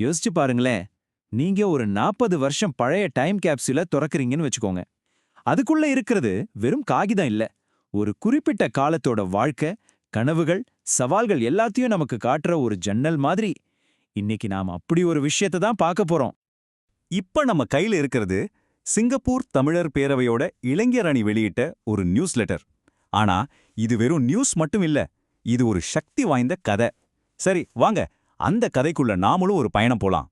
யோசிச்சு பாருங்களேன். நீங்க ஒரு நாற்பது வருஷம் பழைய டைம் கேப்சூல திறக்கறீங்கன்னு வச்சுக்கோங்க. அதுக்குள்ள இருக்கிறது வெறும் காகிதம் இல்ல. ஒரு குறிப்பிட்ட காலத்தோட வாழ்க்கை கனவுகள் சவால்கள் எல்லாத்தையும் நமக்கு காட்டுற ஒரு ஜன்னல் மாதிரி. இன்னைக்கு நாம அப்படி ஒரு விஷயத்தை தான் பார்க்க போறோம். இப்ப நம்ம கையில இருக்கிறது சிங்கப்பூர் தமிழர் பேரவையோட இளைஞர் அணி வெளியிட்ட ஒரு நியூஸ் லெட்டர் ஆனா இது வெறும் நியூஸ் மட்டும் இல்ல இது ஒரு சக்தி வாய்ந்த கதை. சரி வாங்க அந்த கதைக்குள்ள நாமளும் ஒரு பயணம் போலாம்.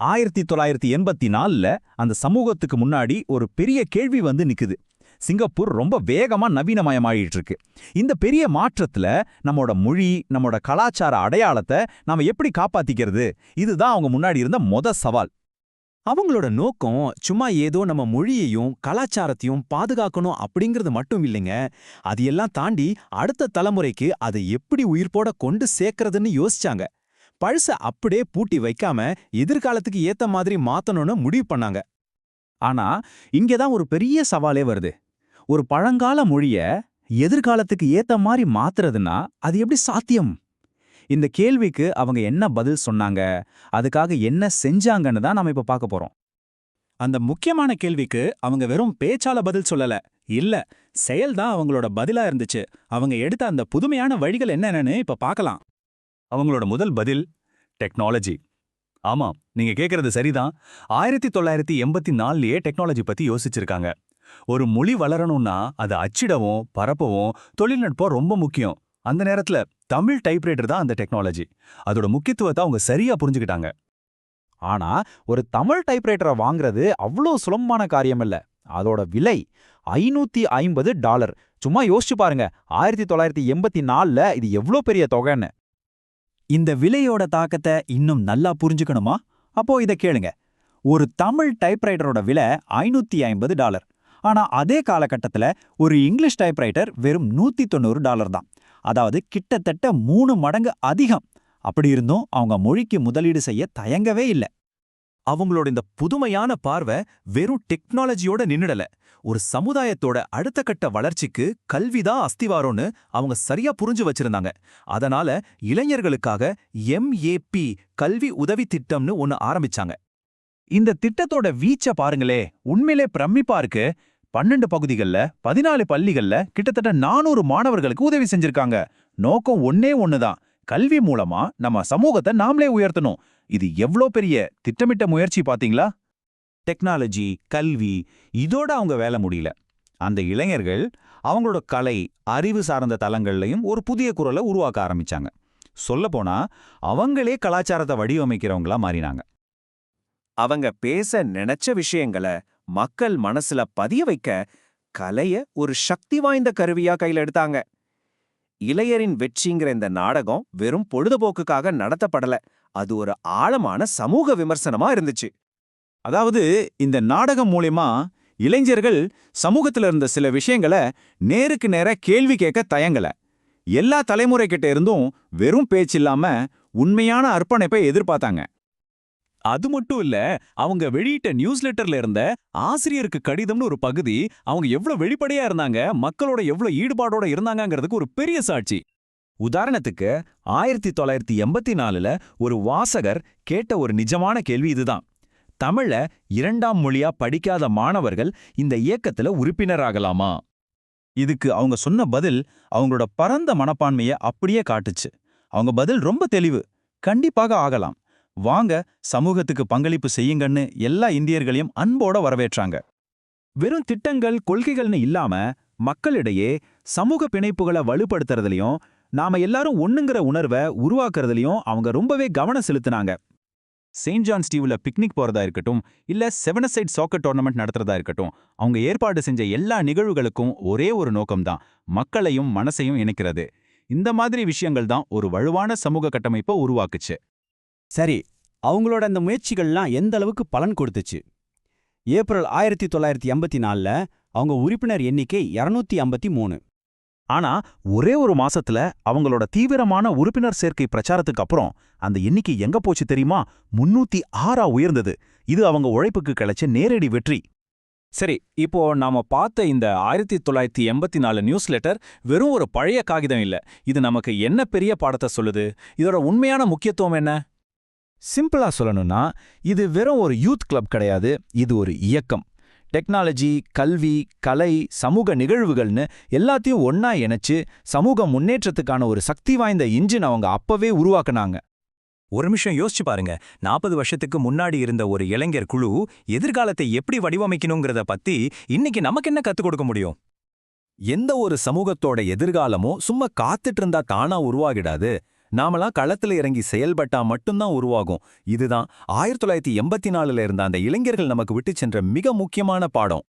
ஆயிரத்தி தொள்ளாயிரத்தி எண்பத்தி நாலில் அந்த சமூகத்துக்கு முன்னாடி ஒரு பெரிய கேள்வி வந்து நிக்குது. சிங்கப்பூர் ரொம்ப வேகமா நவீனமயமாயிட்டு இருக்கு இந்த பெரிய மாற்றத்துல நம்மோட மொழி நம்மோட கலாச்சார அடையாளத்தை நாம எப்படி காப்பாற்றிக்கிறது இதுதான் அவங்க முன்னாடி இருந்த மொத சவால். அவங்களோட நோக்கம் சும்மா ஏதோ நம்ம மொழியையும் கலாச்சாரத்தையும் பாதுகாக்கணும் அப்படிங்கிறது மட்டும் இல்லைங்க. அது எல்லாம் தாண்டி அடுத்த தலைமுறைக்கு அதை எப்படி உயிர்ப்போட கொண்டு சேர்க்கறதுன்னு யோசிச்சாங்க. பழச அப்படியே பூட்டி வைக்காம எதிர்காலத்துக்கு ஏத்த மாதிரி மாத்தணும்னு முடிவு பண்ணாங்க. ஆனா இங்கதான் ஒரு பெரிய சவாலே வருது. ஒரு பழங்கால மொழிய எதிர்காலத்துக்கு ஏத்த மாதிரி மாத்துறதுன்னா அது எப்படி சாத்தியம்? இந்த கேள்விக்கு அவங்க என்ன பதில் சொன்னாங்க? அதுக்காக என்ன செஞ்சாங்கன்னு தான் நாம இப்ப பார்க்க போறோம். அந்த முக்கியமான கேள்விக்கு அவங்க வெறும் பேச்சால பதில் சொல்லல. இல்ல செயல் தான் அவங்களோட பதிலா இருந்துச்சு. அவங்க எடுத்த அந்த புதுமையான வழிகள் என்னென்னு இப்ப பார்க்கலாம். அவங்களோட முதல் பதில் டெக்னாலஜி. ஆமா நீங்க கேக்குறது சரிதான். ஆயிரத்தி தொள்ளாயிரத்தி எண்பத்தி நாலுலயே டெக்னாலஜி பத்தி யோசிச்சிருக்காங்க. ஒரு மொழி வளரணும்னா அதை அச்சிடவும் பரப்பவும் தொழில்நுட்பம் ரொம்ப முக்கியம். அந்த நேரத்துல தமிழ் டைப்ரைட்டர் தான் அந்த டெக்னாலஜி அதோட முக்கியத்துவத்தை அவங்க சரியா புரிஞ்சுக்கிட்டாங்க. ஆனா ஒரு தமிழ் டைப்ரைட்டரை வாங்குறது அவ்வளோ சுலபமான காரியம் இல்ல. அதோட விலை ஐநூத்தி ஐம்பது டாலர். சும்மா யோசிச்சு பாருங்க ஆயிரத்தி தொள்ளாயிரத்தி எண்பத்தி நாலுல இது எவ்வளோ பெரிய தொகைன்னு. இந்த விலையோட தாக்கத்தை இன்னும் நல்லா புரிஞ்சுக்கணுமா? அப்போ இதை கேளுங்க. ஒரு தமிழ் டைப்ரைட்டரோட விலை ஐநூத்தி ஐம்பது டாலர். ஆனா அதே காலகட்டத்துல ஒரு இங்கிலீஷ் டைப்ரைட்டர் வெறும் நூத்தி தொண்ணூறு டாலர் தான். அதாவது கிட்டத்தட்ட மூணு மடங்கு அதிகம். அப்படி இருந்தும் அவங்க மொழிக்கு முதலீடு செய்ய தயங்கவே இல்லை. அவங்களோட இந்த புதுமையான பார்வை வெறும் டெக்னாலஜியோட நின்னுடல. ஒரு சமுதாயத்தோட அடுத்த கட்ட வளர்ச்சிக்கு கல்விதான் அஸ்திவாரம்னு அவங்க சரியா புரிஞ்சு வச்சிருந்தாங்க. அதனால இளைஞர்களுக்காக எம்ஏபி கல்வி உதவி திட்டம்னு ஒன்னு ஆரம்பிச்சாங்க. இந்த திட்டத்தோட வீச்ச பாருங்களே உண்மையிலே பிரமிப்பா இருக்கு. பன்னெண்டு பகுதிகள்ல பதினாலு பள்ளிகள்ல கிட்டத்தட்ட நானூறு மாணவர்களுக்கு உதவி செஞ்சிருக்காங்க. நோக்கம் ஒன்னே ஒண்ணுதான். கல்வி மூலமா நம்ம சமூகத்தை நாமளே உயர்த்தணும். இது எவ்ளோ பெரிய திட்டமிட்ட முயற்சி பாத்தீங்களா? டெக்னாலஜி கல்வி இதோட அவங்க வேலை முடியல. அந்த இளைஞர்கள் அவங்களோட கலை அறிவு சார்ந்த தலங்கள்லையும் ஒரு புதிய குரலை உருவாக்க ஆரம்பிச்சாங்க. சொல்லப்போனா அவங்களே கலாச்சாரத்தை வடிவமைக்கிறவங்களா மாறினாங்க. அவங்க பேச நினைச்ச விஷயங்களை மக்கள் மனசுல பதிய வைக்க கலைய ஒரு சக்தி வாய்ந்த கருவியா கையில எடுத்தாங்க. இளையரின் வெற்றிங்கிற இந்த நாடகம் வெறும் பொழுதுபோக்குக்காக நடத்தப்படல. அது ஒரு ஆழமான சமூக விமர்சனமா இருந்துச்சு. அதாவது இந்த நாடகம் மூலியமா இளைஞர்கள் சமூகத்துல இருந்த சில விஷயங்களை நேருக்கு நேர கேள்வி கேட்க தயங்கல. எல்லா தலைமுறை கிட்ட இருந்தும் வெறும் பேச்சில்லாம உண்மையான அர்ப்பணிப்பை எதிர்பார்த்தாங்க. அது மட்டும் இல்ல அவங்க வெளியிட்ட நியூஸ் லெட்டர்ல இருந்த ஆசிரியருக்கு கடிதம்னு ஒரு பகுதி அவங்க எவ்வளவு வெளிப்படையா இருந்தாங்க மக்களோட எவ்வளவு ஈடுபாடோட இருந்தாங்கிறதுக்கு ஒரு பெரிய சாட்சி. உதாரணத்துக்கு ஆயிரத்தி தொள்ளாயிரத்தி எண்பத்தி நாலுல ஒரு வாசகர் கேட்ட ஒரு நிஜமான கேள்வி இதுதான். தமிழ இரண்டாம் மொழியா படிக்காத மாணவர்கள் இந்த இயக்கத்துல உறுப்பினராகலாமா? இதுக்கு அவங்க சொன்ன பதில் அவங்களோட பரந்த மனப்பான்மையை அப்படியே காட்டுச்சு. அவங்க பதில் ரொம்ப தெளிவு. கண்டிப்பாக ஆகலாம். வாங்க சமூகத்துக்கு பங்களிப்பு செய்யுங்கன்னு எல்லா இந்தியர்களையும் அன்போட வரவேற்றாங்க. வெறும் திட்டங்கள் கொள்கைகள்னு இல்லாம மக்களிடையே சமூக பிணைப்புகளை வலுப்படுத்துறதுலயும் நாம எல்லாரும் ஒண்ணுங்கிற உணர்வை உருவாக்குறதுலயும் அவங்க ரொம்பவே கவனம் செலுத்தினாங்க. செயின்ட் ஜான் ஸ்டீவ்ல பிக்னிக் போறதா இருக்கட்டும் இல்ல seven a side soccer tournament நடத்துறதா இருக்கட்டும் அவங்க ஏற்பாடு செஞ்ச எல்லா நிகழ்வுகளுக்கும் ஒரே ஒரு நோக்கம்தான் மக்களையும் மனசையும் இணைக்கிறது. இந்த மாதிரி விஷயங்கள் தான் ஒரு வலுவான சமூக கட்டமைப்பை உருவாக்குச்சு. சரி அவங்களோட அந்த முயற்சிகள்லாம் எந்த அளவுக்கு பலன் கொடுத்துச்சு? ஏப்ரல் ஆயிரத்தி தொள்ளாயிரத்தி எண்பத்தி நாலில் அவங்க உறுப்பினர் எண்ணிக்கை இரநூத்தி ஐம்பத்தி மூணு. ஆனா ஒரே ஒரு மாசத்துல அவங்களோட தீவிரமான உறுப்பினர் சேர்க்கை பிரச்சாரத்துக்கு அப்புறம் அந்த எண்ணிக்கை எங்க போச்சு தெரியுமா? முன்னூத்தி ஆறா உயர்ந்தது. இது அவங்க உழைப்புக்கு கிடைச்ச நேரடி வெற்றி. சரி இப்போ நாம பார்த்த இந்த ஆயிரத்தி தொள்ளாயிரத்தி எண்பத்தி நாலு நியூஸ் லெட்டர் வெறும் ஒரு பழைய காகிதம் இல்ல. இது நமக்கு என்ன பெரிய பாடத்தை சொல்லுது? இதோட உண்மையான முக்கியத்துவம் என்ன? சிம்பிளா சொல்லணும்னா இது வெறும் ஒரு யூத் கிளப் கிடையாது. இது ஒரு இயக்கம். டெக்னாலஜி கல்வி கலை சமூக நிகழ்வுகள்னு எல்லாத்தையும் ஒன்னா இணைச்சு சமூக முன்னேற்றத்துக்கான ஒரு சக்தி வாய்ந்த இன்ஜின் அவங்க அப்பவே உருவாக்குனாங்க. ஒரு நிமிஷம் யோசிச்சு பாருங்க. நாற்பது வருஷத்துக்கு முன்னாடி இருந்த ஒரு இளைஞர் குழு எதிர்காலத்தை எப்படி வடிவமைக்கணுங்கிறத பத்தி இன்னைக்கு நமக்கு என்ன கத்துக் கொடுக்க முடியும்? எந்த ஒரு சமூகத்தோட எதிர்காலமும் சும்மா காத்துட்டு இருந்தா தானா உருவாகிடாது. நாமளா களத்துல இறங்கி செயல்பட்டா மட்டும்தான் உருவாகும். இதுதான் ஆயிரத்தி தொள்ளாயிரத்தி எண்பத்தி நாலுல இருந்த அந்த இளைஞர்கள் நமக்கு விட்டு சென்ற மிக முக்கியமான பாடம்.